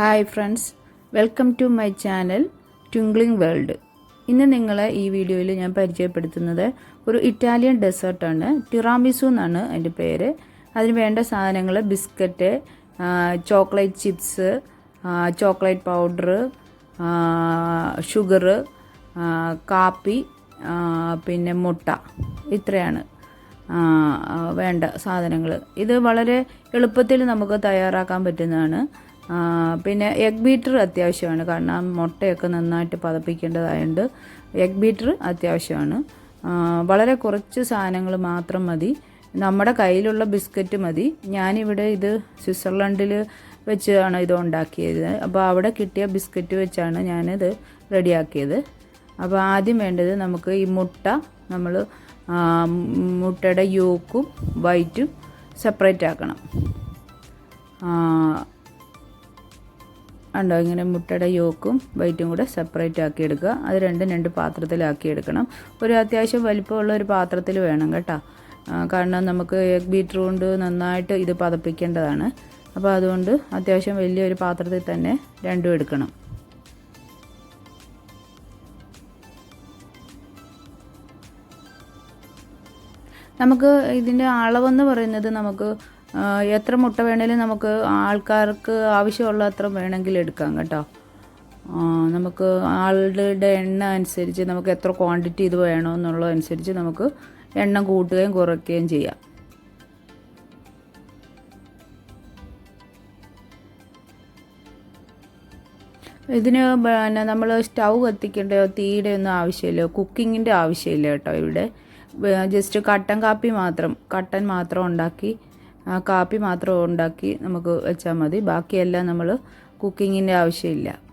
Hi friends welcome to my channel twinkling world. ഇന്ന് നിങ്ങളെ ഈ വീഡിയോയിൽ ഞാൻ പരിചയപ്പെടുത്തുന്നത് ഒരു ഇറ്റാലിയൻ ഡെസേർട്ടാണ് ടിറാമിസു എന്നാണ് അതിന്റെ പേര്. അതിന് വേണ്ട സാധനങ്ങൾ biscuit chocolate chips chocolate powder sugar കാപ്പി പിന്നെ മുട്ട. ഇത്രയാണ് വേണ്ട സാധനങ്ങൾ. ഇത് വളരെ എളുപ്പത്തിൽ നമുക്ക് തയ്യാറാക്കാൻ പറ്റുന്നതാണ്. പിന്നെ എഗ് ബീറ്റർ അത്യാവശ്യമാണ്. കാരണം മുട്ടയൊക്കെ നന്നായിട്ട് പതപ്പിക്കേണ്ടതായതുകൊണ്ട് എഗ് ബീറ്റർ അത്യാവശ്യമാണ്. വളരെ കുറച്ച് സാധനങ്ങൾ മാത്രം മതി. നമ്മുടെ കയ്യിലുള്ള ബിസ്ക്കറ്റ് മതി. ഞാനിവിടെ ഇത് സ്വിറ്റ്സർലൻഡിൽ വെച്ചാണ് ഇത് ഉണ്ടാക്കിയത്. അപ്പോൾ അവിടെ കിട്ടിയ ബിസ്ക്കറ്റ് വെച്ചാണ് ഞാനിത് റെഡിയാക്കിയത്. അപ്പോൾ ആദ്യം വേണ്ടത് നമുക്ക് ഈ മുട്ട നമ്മൾ മുട്ടയുടെ യോക്കും വൈറ്റും സെപ്പറേറ്റ് ആക്കണം. ഉണ്ടോ ഇങ്ങനെ മുട്ടയുടെ യോക്കും വൈറ്റും കൂടെ സെപ്പറേറ്റ് ആക്കി എടുക്കുക. അത് രണ്ടും രണ്ട് പാത്രത്തിലാക്കി എടുക്കണം. ഒരു അത്യാവശ്യം വലിപ്പമുള്ള ഒരു പാത്രത്തിൽ വേണം കേട്ടോ. കാരണം നമുക്ക് എഗ് ബീറ്റർ കൊണ്ട് നന്നായിട്ട് ഇത് പതപ്പിക്കേണ്ടതാണ്. അപ്പോൾ അതുകൊണ്ട് അത്യാവശ്യം വലിയൊരു പാത്രത്തിൽ തന്നെ രണ്ടും എടുക്കണം. നമുക്ക് ഇതിന്റെ അളവെന്ന് പറയുന്നത് നമുക്ക് എത്ര മുട്ട വേണേലും നമുക്ക് ആൾക്കാർക്ക് ആവശ്യമുള്ള അത്ര വേണമെങ്കിൽ എടുക്കാം കേട്ടോ. നമുക്ക് ആളുടെ എണ്ണ അനുസരിച്ച് നമുക്ക് എത്ര ക്വാണ്ടിറ്റി ഇത് വേണമെന്നുള്ളതനുസരിച്ച് നമുക്ക് എണ്ണം കൂട്ടുകയും കുറയ്ക്കുകയും ചെയ്യാം. ഇതിന് പിന്നെ നമ്മൾ സ്റ്റൗ കത്തിക്കേണ്ടയോ തീയുടെ ഒന്നും ആവശ്യമില്ല കുക്കിങ്ങിന്റെ ആവശ്യമില്ല കേട്ടോ ഇവിടെ. ജസ്റ്റ് കട്ടൻ കാപ്പി മാത്രം കട്ടൻ മാത്രം ഉണ്ടാക്കി ആ കാപ്പി മാത്രം ഉണ്ടാക്കി നമുക്ക് വെച്ചാൽ മതി. ബാക്കിയെല്ലാം നമ്മൾ കുക്കിങ്ങിന്റെ ആവശ്യമില്ല.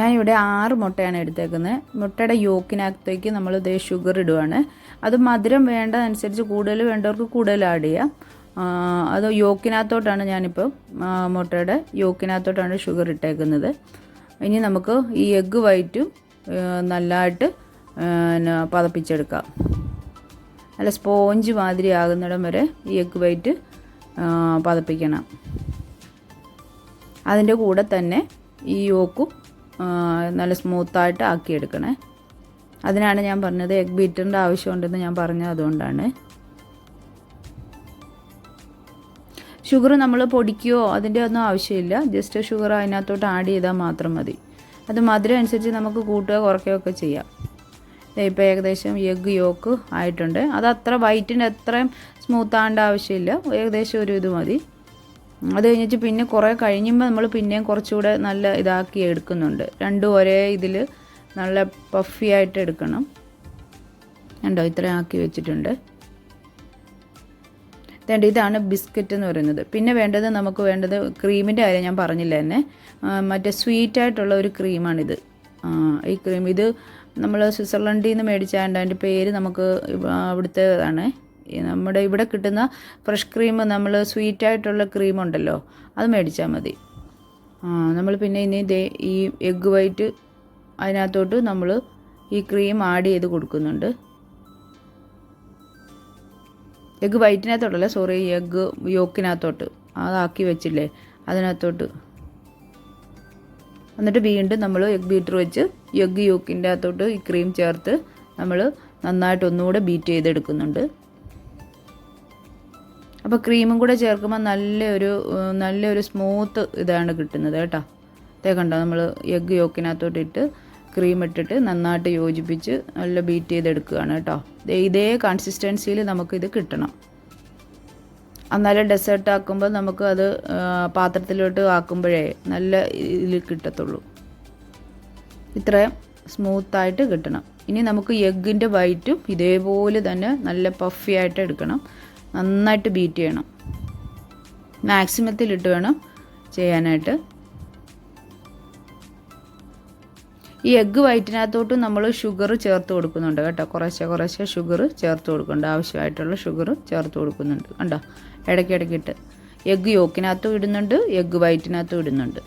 ഞാനിവിടെ ആറ് മുട്ടയാണ് എടുത്തേക്കുന്നത്. മുട്ടയുടെ യോക്കിനകത്തേക്ക് നമ്മൾ ഇതേ ഷുഗർ ഇടുവാണ്. അത് മധുരം വേണ്ടതനുസരിച്ച് കൂടുതൽ വേണ്ടവർക്ക് കൂടുതൽ ആഡ് ചെയ്യാം. അത് യോക്കിനകത്തോട്ടാണ് ഞാനിപ്പോൾ മുട്ടയുടെ യോക്കിനകത്തോട്ടാണ് ഷുഗർ ഇട്ടേക്കുന്നത്. ഇനി നമുക്ക് ഈ എഗ്ഗ് വൈറ്റും നല്ലതായിട്ട് പതപ്പിച്ചെടുക്കാം. നല്ല സ്പോഞ്ച് മാതിരി ആകുന്നിടം വരെ ഈ എഗ്ഗ് വൈറ്റ് പതപ്പിക്കണം. അതിന്റെ കൂടെ തന്നെ ഈ യോക്കും നല്ല സ്മൂത്തായിട്ട് ആക്കിയെടുക്കണേ. അതിനാണ് ഞാൻ പറഞ്ഞത് എഗ് ബീറ്ററിന്റെ ആവശ്യമുണ്ടെന്ന് ഞാൻ പറഞ്ഞത് അതുകൊണ്ടാണ്. ഷുഗർ നമ്മൾ പൊടിക്കുകയോ അതിന്റെ ഒന്നും ആവശ്യമില്ല. ജസ്റ്റ് ഷുഗർ അതിനകത്തോട്ട് ആഡ് ചെയ്താൽ മാത്രം മതി. അത് മധുരം അനുസരിച്ച് നമുക്ക് കൂട്ടുക കുറയ്ക്കുകയോ ഒക്കെ ചെയ്യാം. ഇപ്പോൾ ഏകദേശം എഗ് യോക്ക് ആയിട്ടുണ്ട്. അത് അത്ര വൈറ്റിന്റെ അത്രയും സ്മൂത്ത് ആകേണ്ട ആവശ്യമില്ല. ഏകദേശം ഒരു ഇത് മതി. അത് കഴിഞ്ഞിട്ട് പിന്നെ കുറേ കഴിയുമ്പോൾ നമ്മൾ പിന്നെയും കുറച്ചുകൂടെ നല്ല ഇതാക്കി എടുക്കുന്നുണ്ട്. രണ്ടും ഒരേ ഇതിൽ നല്ല പഫി ആയിട്ട് എടുക്കണം. കണ്ടോ? ഇത്രയും ആക്കി വെച്ചിട്ടുണ്ട്. വേണ്ട ഇതാണ് ബിസ്ക്കറ്റ് എന്ന് പറയുന്നത്. പിന്നെ വേണ്ടത് നമുക്ക് വേണ്ടത് ക്രീമിന്റെ കാര്യം ഞാൻ പറഞ്ഞില്ല തന്നെ മറ്റേ സ്വീറ്റായിട്ടുള്ള ഒരു ക്രീമാണിത് ഈ ക്രീം ഇത് നമ്മൾ സ്വിറ്റ്സർലൻഡിൽ നിന്ന് മേടിച്ചാണ്ട് അതിന്റെ പേര് നമുക്ക് ഇവ- അവിടുത്തേതാണ്. ഈ നമ്മുടെ ഇവിടെ കിട്ടുന്ന ഫ്രഷ് ക്രീം നമ്മൾ സ്വീറ്റ് ആയിട്ടുള്ള ക്രീം ഉണ്ടല്ലോ അത് മേടിച്ചാൽ മതി. ആ നമ്മൾ പിന്നെ ഇനി ദേ ഈ എഗ്ഗ് വൈറ്റ് അതിനകത്തോട്ട് നമ്മൾ ഈ ക്രീം ആഡ് ചെയ്ത് കൊടുക്കുന്നുണ്ട്. എഗ്ഗ് വൈറ്റിനകത്തോട്ടല്ല സോറി എഗ്ഗ് യോക്കിനകത്തോട്ട് അതാക്കി വെച്ചില്ലേ അതിനകത്തോട്ട്. എന്നിട്ട് വീണ്ടും നമ്മൾ എഗ് ബീറ്റർ വെച്ച് എഗ്ഗ് യോക്കിന്റെ അകത്തോട്ട് ഈ ക്രീം ചേർത്ത് നമ്മൾ നന്നായിട്ട് ഒന്നുകൂടെ ബീറ്റ് ചെയ്തെടുക്കുന്നുണ്ട്. അപ്പോൾ ക്രീമും കൂടെ ചേർക്കുമ്പോൾ നല്ലൊരു നല്ലൊരു സ്മൂത്ത് ഇതാണ് കിട്ടുന്നത് കേട്ടോ. അതേ കണ്ടോ നമ്മൾ എഗ്ഗ് യോക്കിനകത്തോട്ട് ഇട്ട് ക്രീം ഇട്ടിട്ട് നന്നായിട്ട് യോജിപ്പിച്ച് നല്ല ബീറ്റ് ചെയ്തെടുക്കുകയാണ് കേട്ടോ. ഇതേ കൺസിസ്റ്റൻസിയിൽ നമുക്കിത് കിട്ടണം. എന്നാലും ഡെസേർട്ട് ആക്കുമ്പോൾ നമുക്ക് അത് പാത്രത്തിലോട്ട് ആക്കുമ്പോഴേ നല്ല ഇതിൽ കിട്ടത്തുള്ളൂ. ഇത്രയും സ്മൂത്തായിട്ട് കിട്ടണം. ഇനി നമുക്ക് എഗ്ഗിന്റെ വൈറ്റും ഇതേപോലെ തന്നെ നല്ല പഫി ആയിട്ട് എടുക്കണം. നന്നായിട്ട് ബീറ്റ് ചെയ്യണം. മാക്സിമത്തിലിട്ട് വേണം ചെയ്യാനായിട്ട്. ഈ എഗ്ഗ് വൈറ്റിനകത്തോട്ട് നമ്മൾ ഷുഗർ ചേർത്ത് കൊടുക്കുന്നുണ്ട് കേട്ടോ. കുറേശ്ശെ കുറേശ്ശെ ഷുഗർ ചേർത്ത് കൊടുക്കുന്നുണ്ട്. ആവശ്യമായിട്ടുള്ള ഷുഗർ ചേർത്ത് കൊടുക്കുന്നുണ്ട്. കണ്ടോ? ഇടയ്ക്കിടയ്ക്കിട്ട്. എഗ്ഗ് യോക്കിനകത്തും ഇടുന്നുണ്ട് എഗ്ഗ് വൈറ്റിനകത്തും ഇടുന്നുണ്ട്.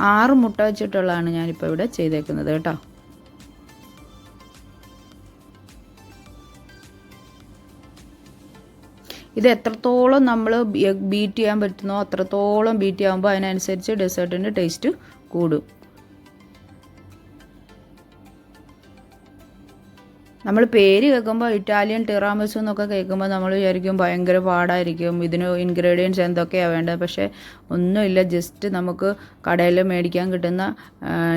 ആറ് മുട്ട വെച്ചിട്ടുള്ളതാണ് ഞാനിപ്പോൾ ഇവിടെ ചെയ്തേക്കുന്നത് കേട്ടോ. ഇത് എത്രത്തോളം നമ്മൾ ബീറ്റ് ചെയ്യാൻ പറ്റുന്നോ അത്രത്തോളം ബീറ്റ് ചെയ്യുമ്പോൾ അതിനനുസരിച്ച് ഡെസേർട്ടിന്റെ ടേസ്റ്റ് കൂടും. നമ്മൾ പേര് കേൾക്കുമ്പോൾ ഇറ്റാലിയൻ ടിറാമിസു എന്നൊക്കെ കേൾക്കുമ്പോൾ നമ്മൾ വിചാരിക്കും ഭയങ്കര പാടായിരിക്കും. ഇതിന് ഇൻഗ്രീഡിയൻസ് എന്തൊക്കെയാണ് വേണ്ടത്? പക്ഷേ ഒന്നുമില്ല. ജസ്റ്റ് നമുക്ക് കടയിൽ മേടിക്കാൻ കിട്ടുന്ന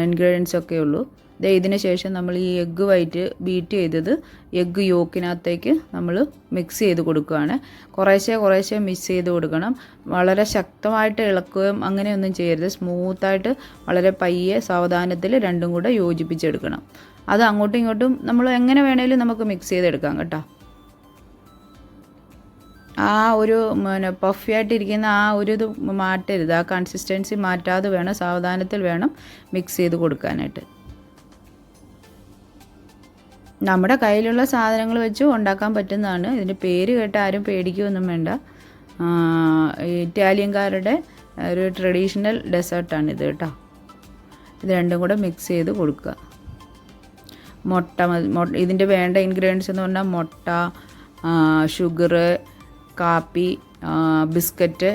ഇൻഗ്രീഡിയൻസ് ഒക്കെ ഉള്ളൂ ഇതിന് ശേഷം നമ്മൾ ഈ എഗ്ഗ് വൈറ്റ് ബീറ്റ് ചെയ്തത് എഗ്ഗ് യോക്കിനകത്തേക്ക് നമ്മൾ മിക്സ് ചെയ്ത് കൊടുക്കുകയാണ്. കുറേശ്ശെ കുറേശ്ശെ മിക്സ് ചെയ്ത് കൊടുക്കണം. വളരെ ശക്തമായിട്ട് ഇളക്കുകയും അങ്ങനെയൊന്നും ചെയ്യരുത്. സ്മൂത്തായിട്ട് വളരെ പയ്യെ സാവധാനത്തിൽ രണ്ടും കൂടെ യോജിപ്പിച്ചെടുക്കണം. അത് അങ്ങോട്ടും ഇങ്ങോട്ടും നമ്മൾ എങ്ങനെ വേണേലും നമുക്ക് മിക്സ് ചെയ്തെടുക്കാം കേട്ടോ. ആ ഒരു പിന്നെ പഫിയായിട്ടിരിക്കുന്ന ആ ഒരു ഇത് മാറ്റരുത്. ആ കൺസിസ്റ്റൻസി മാറ്റാതെ വേണം സാവധാനത്തിൽ വേണം മിക്സ് ചെയ്ത് കൊടുക്കാനായിട്ട്. നമ്മുടെ കയ്യിലുള്ള സാധനങ്ങൾ വെച്ച് ഉണ്ടാക്കാൻ പറ്റുന്നതാണ്. ഇതിന്റെ പേര് കേട്ട് ആരും പേടിക്കുകയൊന്നും വേണ്ട. ഇറ്റാലിയൻകാരുടെ ഒരു ട്രഡീഷണൽ ഡെസേർട്ടാണിത് കേട്ടോ. ഇത് രണ്ടും കൂടെ മിക്സ് ചെയ്ത് കൊടുക്കുക. മുട്ട ഇതിന്റെ വേണ്ട ഇൻഗ്രീഡിയൻസ് എന്ന് പറഞ്ഞാൽ മുട്ട ഷുഗർ കാപ്പി biscuit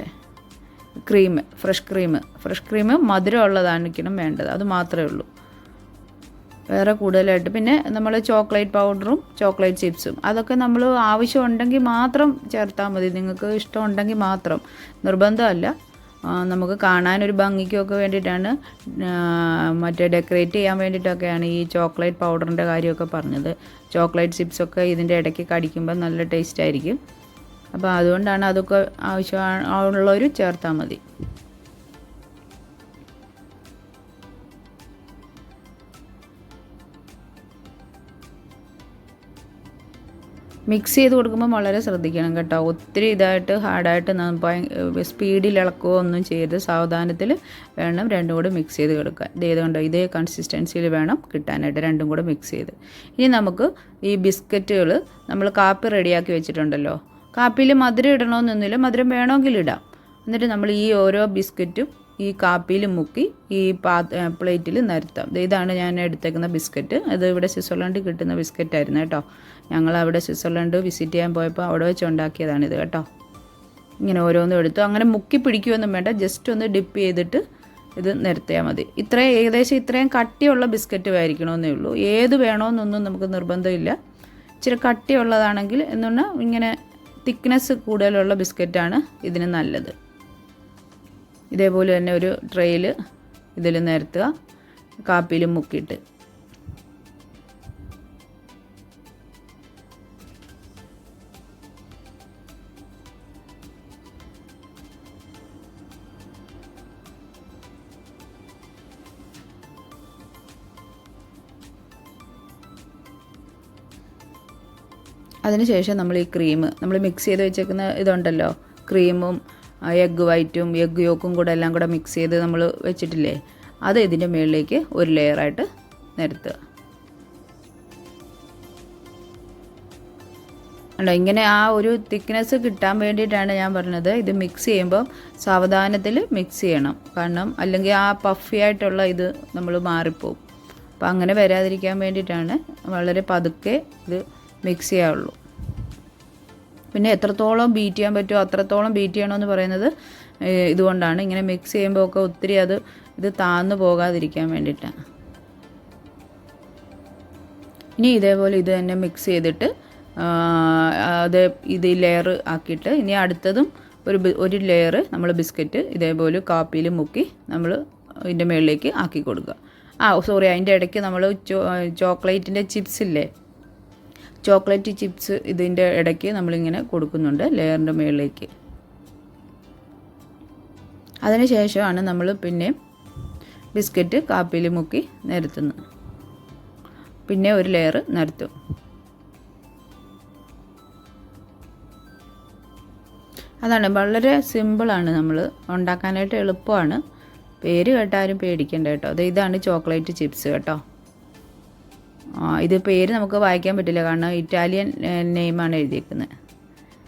cream fresh cream. Fresh cream മധുരം വേണ്ടത്. അത് മാത്രമേ ഉള്ളൂ. വേറെ കൂടുതലായിട്ട്. പിന്നെ നമ്മൾ ചോക്ലേറ്റ് പൗഡറും ചോക്ലേറ്റ് ചിപ്സും. അതൊക്കെ നമ്മൾ ആവശ്യമുണ്ടെങ്കിൽ മാത്രം ചേർത്താൽ മതി. നിങ്ങൾക്ക് ഇഷ്ടമുണ്ടെങ്കിൽ മാത്രം. നിർബന്ധമല്ല. നമുക്ക് കാണാനൊരു ഭംഗിക്കൊക്കെ വേണ്ടിയിട്ടാണ് മറ്റേ ഡെക്കറേറ്റ് ചെയ്യാൻ വേണ്ടിയിട്ടൊക്കെയാണ് ഈ ചോക്ലേറ്റ് പൗഡറിന്റെ കാര്യമൊക്കെ പറഞ്ഞത്. ചോക്ലേറ്റ് ചിപ്സൊക്കെ ഇതിന്റെ ഇടയ്ക്ക് കടിക്കുമ്പോൾ നല്ല ടേസ്റ്റ് ആയിരിക്കും. അപ്പോൾ അതുകൊണ്ടാണ് അതൊക്കെ ആവശ്യമുള്ളവർ ചേർത്താൽ മതി. മിക്സ് ചെയ്ത് കൊടുക്കുമ്പോൾ വളരെ ശ്രദ്ധിക്കണം കേട്ടോ. ഒത്തിരി ഇതായിട്ട് ഹാർഡായിട്ട് സ്പീഡിൽ ഇളക്കുകയോ ഒന്നും ചെയ്ത് സാവധാനത്തിൽ വേണം രണ്ടും കൂടെ മിക്സ് ചെയ്ത് കൊടുക്കാൻ. ഇത് കണ്ടോ? ഇതേ കൺസിസ്റ്റൻസിയിൽ വേണം കിട്ടാനായിട്ട് രണ്ടും കൂടെ മിക്സ് ചെയ്ത്. ഇനി നമുക്ക് ഈ ബിസ്ക്കറ്റുകൾ നമ്മൾ കാപ്പി റെഡിയാക്കി വെച്ചിട്ടുണ്ടല്ലോ. കാപ്പിയിൽ മധുരം ഇടണമെന്നൊന്നുമില്ല മധുരം വേണമെങ്കിൽ ഇടാം. എന്നിട്ട് നമ്മൾ ഈ ഓരോ ബിസ്ക്കറ്റും ഈ കാപ്പിയിൽ മുക്കി ഈ പാ പ്ലേറ്റിൽ നിരത്താം ഇതാണ് ഞാൻ എടുത്തേക്കുന്ന ബിസ്ക്കറ്റ് അത് ഇവിടെ സ്വിറ്റ്സർലൻഡിൽ കിട്ടുന്ന ബിസ്ക്കറ്റായിരുന്നു കേട്ടോ. ഞങ്ങൾ അവിടെ സ്വിറ്റ്സർലൻഡ് വിസിറ്റ് ചെയ്യാൻ പോയപ്പോൾ അവിടെ വെച്ച് ഉണ്ടാക്കിയതാണിത് കേട്ടോ. ഇങ്ങനെ ഓരോന്നും എടുത്തു. അങ്ങനെ മുക്കി പിടിക്കുമെന്നും വേണ്ട. ജസ്റ്റ് ഒന്ന് ഡിപ്പ് ചെയ്തിട്ട് ഇത് നിരത്തിയാൽ മതി. ഇത്രയും ഏകദേശം ഇത്രയും കട്ടിയുള്ള ബിസ്ക്കറ്റ് ആയിരിക്കണമെന്നേ ഉള്ളൂ. ഏത് വേണമെന്നൊന്നും നമുക്ക് നിർബന്ധമില്ല. ഇച്ചിരി കട്ടിയുള്ളതാണെങ്കിൽ എന്ന് പറഞ്ഞാൽ ഇങ്ങനെ തിക്നെസ് കൂടുതലുള്ള ബിസ്ക്കറ്റാണ് ഇതിന് നല്ലത്. ഇതേപോലെ തന്നെ ഒരു ട്രെയിൽ ഇതിൽ നിരത്തുക. കാപ്പിയിലും മുക്കിയിട്ട്. അതിനുശേഷം നമ്മൾ ഈ ക്രീം നമ്മൾ മിക്സ് ചെയ്ത് വെച്ചേക്കുന്ന ഇതുണ്ടല്ലോ ക്രീമും എഗ്ഗ് വൈറ്റും എഗ്ഗ് യോക്കും കൂടെ എല്ലാം കൂടെ മിക്സ് ചെയ്ത് നമ്മൾ വെച്ചിട്ടില്ലേ അത് ഇതിന്റെ മുകളിലേക്ക് ഒരു ലെയറായിട്ട് നിരത്തുക. അല്ല ഇങ്ങനെ ആ ഒരു തിക്നെസ് കിട്ടാൻ വേണ്ടിയിട്ടാണ് ഞാൻ പറഞ്ഞത്. ഇത് മിക്സ് ചെയ്യുമ്പോൾ സാവധാനത്തിൽ മിക്സ് ചെയ്യണം. കാരണം അല്ലെങ്കിൽ ആ പഫി ആയിട്ടുള്ള ഇത് നമ്മൾ മാറിപ്പോവും. അപ്പോൾ അങ്ങനെ വരാതിരിക്കാൻ വേണ്ടിയിട്ടാണ് വളരെ പതുക്കെ ഇത് മിക്സ് ചെയ്യാവുള്ളൂ. പിന്നെ എത്രത്തോളം ബീറ്റ് ചെയ്യാൻ പറ്റുമോ അത്രത്തോളം ബീറ്റ് ചെയ്യണമെന്ന് പറയുന്നത് ഇതുകൊണ്ടാണ്. ഇങ്ങനെ മിക്സ് ചെയ്യുമ്പോൾ ഒക്കെ ഒത്തിരി അത് ഇത് താന്നു പോകാതിരിക്കാൻ വേണ്ടിയിട്ടാണ് ഇനി ഇതേപോലെ ഇത് തന്നെ മിക്സ് ചെയ്തിട്ട് അത് ഇത് ലെയർ ആക്കിയിട്ട് ഇനി അടുത്തതും ഒരു ഒരു ലെയർ നമ്മൾ ബിസ്ക്കറ്റ് ഇതേപോലെ കാപ്പിയിൽ മുക്കി നമ്മൾ ഇതിന്റെ മുകളിലേക്ക് ആക്കി കൊടുക്കുക. ആ സോറി അതിന്റെ ഇടയ്ക്ക് നമ്മൾ ചോക്ലേറ്റിന്റെ ചിപ്സ് ഇല്ലേ? ചോക്ലേറ്റ് ചിപ്സ് ഇതിന്റെ ഇടയ്ക്ക് നമ്മളിങ്ങനെ കൊടുക്കുന്നുണ്ട് ലെയറിന്റെ മുകളിലേക്ക് അതിനുശേഷമാണ് നമ്മൾ പിന്നെ ബിസ്ക്കറ്റ് കാപ്പിയിൽ മുക്കി നിരത്തുന്നത്. പിന്നെ ഒരു ലെയർ നിരത്തും. അതാണ് വളരെ സിമ്പിളാണ് നമ്മൾ ഉണ്ടാക്കാനായിട്ട് എളുപ്പമാണ്. പേര് കേട്ടാലും പേടിക്കേണ്ട കേട്ടോ. അത് ഇതാണ് ചോക്ലേറ്റ് ചിപ്സ് കേട്ടോ. ഇത് പേര് നമുക്ക് വായിക്കാൻ പറ്റില്ല. കാരണം ഇറ്റാലിയൻ നെയിമാണ് എഴുതിയിരിക്കുന്നത്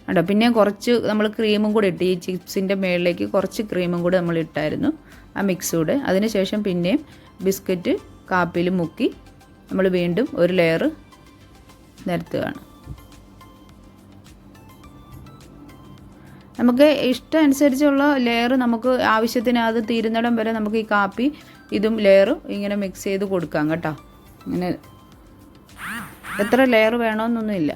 കേട്ടോ പിന്നെ കുറച്ച് നമ്മൾ ക്രീമും കൂടി ഇട്ട് ഈ ചിപ്സിന്റെ മുകളിലേക്ക് കുറച്ച് ക്രീമും കൂടി നമ്മൾ ഇട്ടായിരുന്നു. ആ മിക്സ് കൂടെ. അതിനുശേഷം പിന്നെയും ബിസ്ക്കറ്റ് കാപ്പിയിൽ മുക്കി നമ്മൾ വീണ്ടും ഒരു ലെയർ നിരത്തുകയാണ്. നമുക്ക് ഇഷ്ടം അനുസരിച്ചുള്ള ലെയർ നമുക്ക് ആവശ്യത്തിന് അത് തീരുന്നിടം വരെ നമുക്ക് ഈ കാപ്പി ഇതും ലെയറും ഇങ്ങനെ മിക്സ് ചെയ്ത് കൊടുക്കാം കേട്ടോ. ഇങ്ങനെ എത്ര ലെയർ വേണമെന്നൊന്നുമില്ല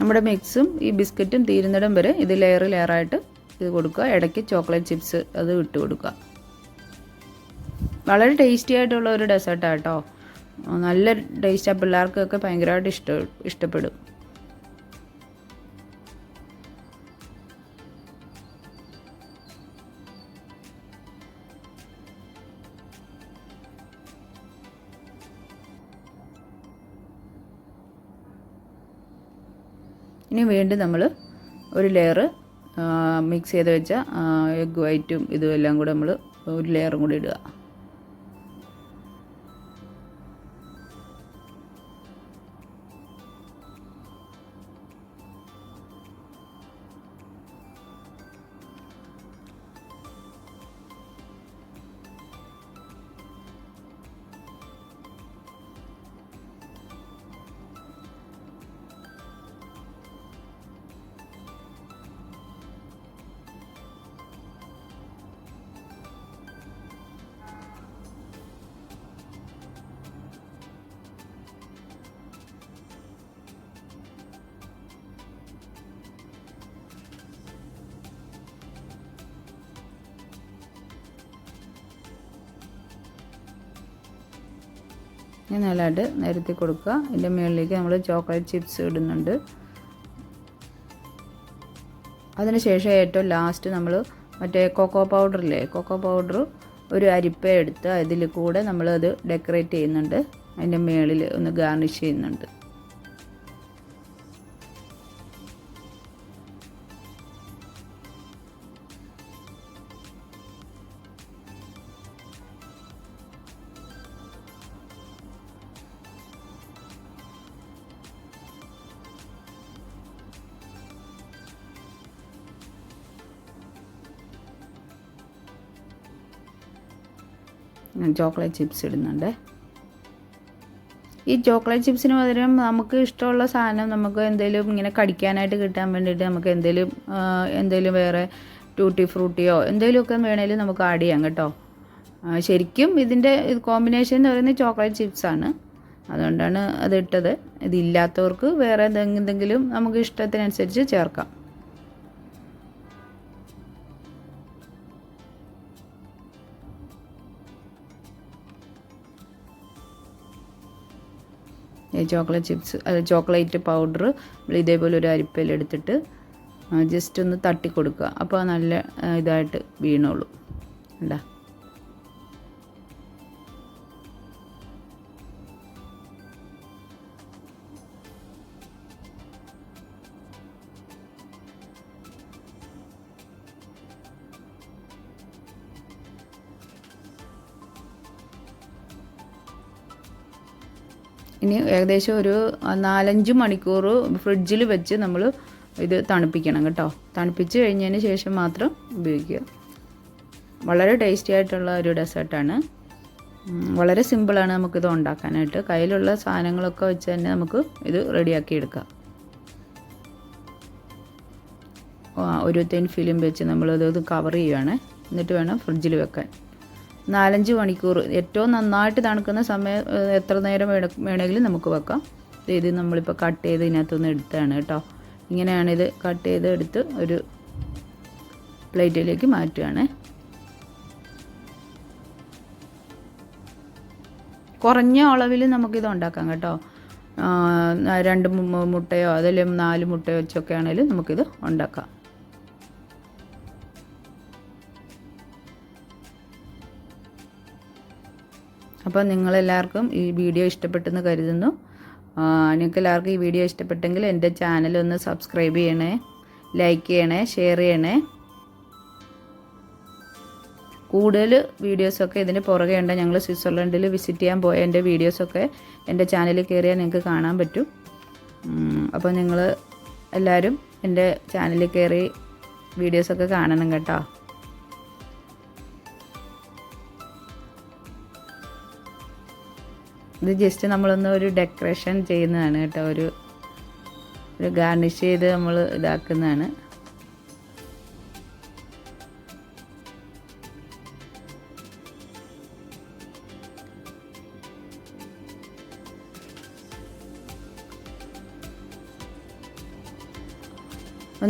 നമ്മുടെ മിക്സും ഈ ബിസ്ക്കറ്റും തീരുന്നിടം വരെ ഇത് ലെയർ ലെയറായിട്ട് ഇത് കൊടുക്കുക. ഇടയ്ക്ക് ചോക്ലേറ്റ് ചിപ്സ് അത് ഇട്ട് കൊടുക്കുക. വളരെ ടേസ്റ്റി ആയിട്ടുള്ള ഒരു ഡെസേർട്ടാണ് കേട്ടോ നല്ല ടേസ്റ്റാണ് പിള്ളേർക്കൊക്കെ ഭയങ്കരമായിട്ട് ഇഷ്ട ഇഷ്ടപ്പെടും. ഇനി വീണ്ടും നമ്മൾ ഒരു ലെയർ മിക്സ് ചെയ്ത് വെച്ച എഗ് വൈറ്റും ഇതും എല്ലാം കൂടെ നമ്മൾ ഒരു ലെയറും കൂടി ഇടുക. ഇനി നല്ലതായിട്ട് നിരത്തി കൊടുക്കുക. ഇതിന്റെ മുകളിലേക്ക് നമ്മൾ ചോക്ലേറ്റ് ചിപ്സ് ഇടുന്നുണ്ട്. അതിനുശേഷം ഏറ്റവും ലാസ്റ്റ് നമ്മൾ മറ്റേ കൊക്കോ പൗഡറില്ലേ കൊക്കോ പൗഡർ ഒരു അരിപ്പ എടുത്ത് അതിൽ കൂടെ നമ്മളത് ഡെക്കറേറ്റ് ചെയ്യുന്നുണ്ട്. അതിന്റെ മുകളിൽ ഒന്ന് ഗാർണിഷ് ചെയ്യുന്നുണ്ട്. ചോക്ലേറ്റ് ചിപ്സ് ഇടുന്നുണ്ട്. ഈ ചോക്ലേറ്റ് ചിപ്സിന് പകരം നമുക്ക് ഇഷ്ടമുള്ള സാധനം നമുക്ക് എന്തെങ്കിലും ഇങ്ങനെ കടിക്കാനായിട്ട് കിട്ടാൻ വേണ്ടിയിട്ട് നമുക്ക് എന്തെങ്കിലും എന്തെങ്കിലും വേറെ ട്യൂട്ടി ഫ്രൂട്ടിയോ എന്തെങ്കിലുമൊക്കെ വേണേലും നമുക്ക് ആഡ് ചെയ്യാം കേട്ടോ. ശരിക്കും ഇതിന്റെ കോമ്പിനേഷൻ എന്ന് പറയുന്നത് ചോക്ലേറ്റ് ചിപ്സാണ് അതുകൊണ്ടാണ് അത് ഇട്ടത്. ഇതില്ലാത്തവർക്ക് വേറെ എന്തെങ്കിലും നമുക്ക് ഇഷ്ടത്തിനനുസരിച്ച് ചേർക്കാം. ചോക്ലേറ്റ് ചിപ്സ് ചോക്ലേറ്റ് പൗഡർ ഇതേപോലെ ഒരു അരിപ്പയിൽ എടുത്തിട്ട് ജസ്റ്റ് ഒന്ന് തട്ടി കൊടുക്കുക അപ്പോൾ നല്ല ഇതായിട്ട് വീണോളൂ. ഉണ്ടാ ഇനി ഏകദേശം ഒരു നാലഞ്ച് മണിക്കൂർ ഫ്രിഡ്ജിൽ വെച്ച് നമ്മൾ ഇത് തണുപ്പിക്കണം കേട്ടോ. തണുപ്പിച്ച് കഴിഞ്ഞതിന് ശേഷം മാത്രം ഉപയോഗിക്കുക. വളരെ ടേസ്റ്റി ആയിട്ടുള്ള ഒരു ഡെസേർട്ടാണ്. വളരെ സിമ്പിളാണ് നമുക്കിത് ഉണ്ടാക്കാനായിട്ട്. കയ്യിലുള്ള സാധനങ്ങളൊക്കെ വെച്ച് തന്നെ നമുക്ക് ഇത് റെഡിയാക്കി എടുക്കാം. ഒരു തെൻ ഫിലിം വെച്ച് നമ്മളത് കവർ ചെയ്യുകയാണ് എന്നിട്ട് വേണം ഫ്രിഡ്ജിൽ വെക്കാൻ. നാലഞ്ച് മണിക്കൂർ. ഏറ്റവും നന്നായിട്ട് തണുക്കുന്ന സമയം എത്ര നേരം വേണ- വേണമെങ്കിലും നമുക്ക് വെക്കാം. ഇത് നമ്മളിപ്പോൾ കട്ട് ചെയ്ത് ഇതിനകത്തുനിന്ന് എടുത്താണ് കേട്ടോ. ഇങ്ങനെയാണിത് കട്ട് ചെയ്ത് എടുത്ത് ഒരു പ്ലേറ്റിലേക്ക് മാറ്റുകയാണ് കുറഞ്ഞ അളവിൽ നമുക്കിത് ഉണ്ടാക്കാം കേട്ടോ. രണ്ട് മുട്ടയോ അതല്ലെങ്കിൽ നാല് മുട്ടയോ വെച്ചൊക്കെ ആണെങ്കിലും നമുക്കിത് ഉണ്ടാക്കാം. അപ്പോൾ നിങ്ങളെല്ലാവർക്കും ഈ വീഡിയോ ഇഷ്ടപ്പെട്ടെന്ന് കരുതുന്നു. നിങ്ങൾക്ക് എല്ലാവർക്കും ഈ വീഡിയോ ഇഷ്ടപ്പെട്ടെങ്കിൽ എന്റെ ചാനൽ ഒന്ന് സബ്സ്ക്രൈബ് ചെയ്യണേ ലൈക്ക് ചെയ്യണേ ഷെയർ ചെയ്യണേ. കൂടുതൽ വീഡിയോസൊക്കെ ഇതിന് പുറകെ ഉണ്ട്. ഞങ്ങൾ സ്വിറ്റ്സർലൻഡിൽ വിസിറ്റ് ചെയ്യാൻ പോയ എന്റെ വീഡിയോസൊക്കെ എന്റെ ചാനലിൽ കയറിയാൽ നിങ്ങൾക്ക് കാണാൻ പറ്റും. അപ്പോൾ നിങ്ങൾ എല്ലാവരും എന്റെ ചാനലിൽ കയറി വീഡിയോസൊക്കെ കാണണം കേട്ടോ. ഇത് ജസ്റ്റ് നമ്മളൊന്ന് ഒരു ഡെക്കറേഷൻ ചെയ്യുന്നതാണ് കേട്ടോ. ഒരു ഒരു ഗാർണിഷ് ചെയ്ത് നമ്മൾ ഇതാക്കുന്നതാണ്.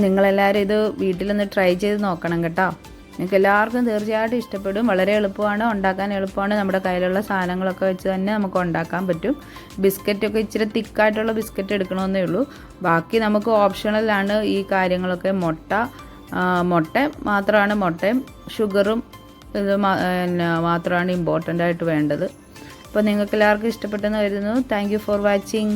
നിങ്ങളെല്ലാവരും ഇത് വീട്ടിലൊന്ന് ട്രൈ ചെയ്ത് നോക്കണം കേട്ടോ. നിങ്ങൾക്ക് എല്ലാവർക്കും തീർച്ചയായിട്ടും ഇഷ്ടപ്പെടും. വളരെ എളുപ്പമാണ് ഉണ്ടാക്കാൻ എളുപ്പമാണ്. നമ്മുടെ കയ്യിലുള്ള സാധനങ്ങളൊക്കെ വെച്ച് തന്നെ നമുക്ക് ഉണ്ടാക്കാൻ പറ്റും. ബിസ്ക്കറ്റൊക്കെ ഇച്ചിരി തിക്കായിട്ടുള്ള ബിസ്ക്കറ്റ് എടുക്കണമെന്നേ ഉള്ളൂ. ബാക്കി നമുക്ക് ഓപ്ഷണലാണ് ഈ കാര്യങ്ങളൊക്കെ. മുട്ട മുട്ട മാത്രമാണ് മുട്ടയും ഷുഗറും ഇത് മാത്രമാണ് ഇമ്പോർട്ടന്റ് ആയിട്ട് വേണ്ടത്. അപ്പോൾ നിങ്ങൾക്ക് എല്ലാവർക്കും ഇഷ്ടപ്പെട്ടെന്ന് കരുതുന്നു. Thank for watching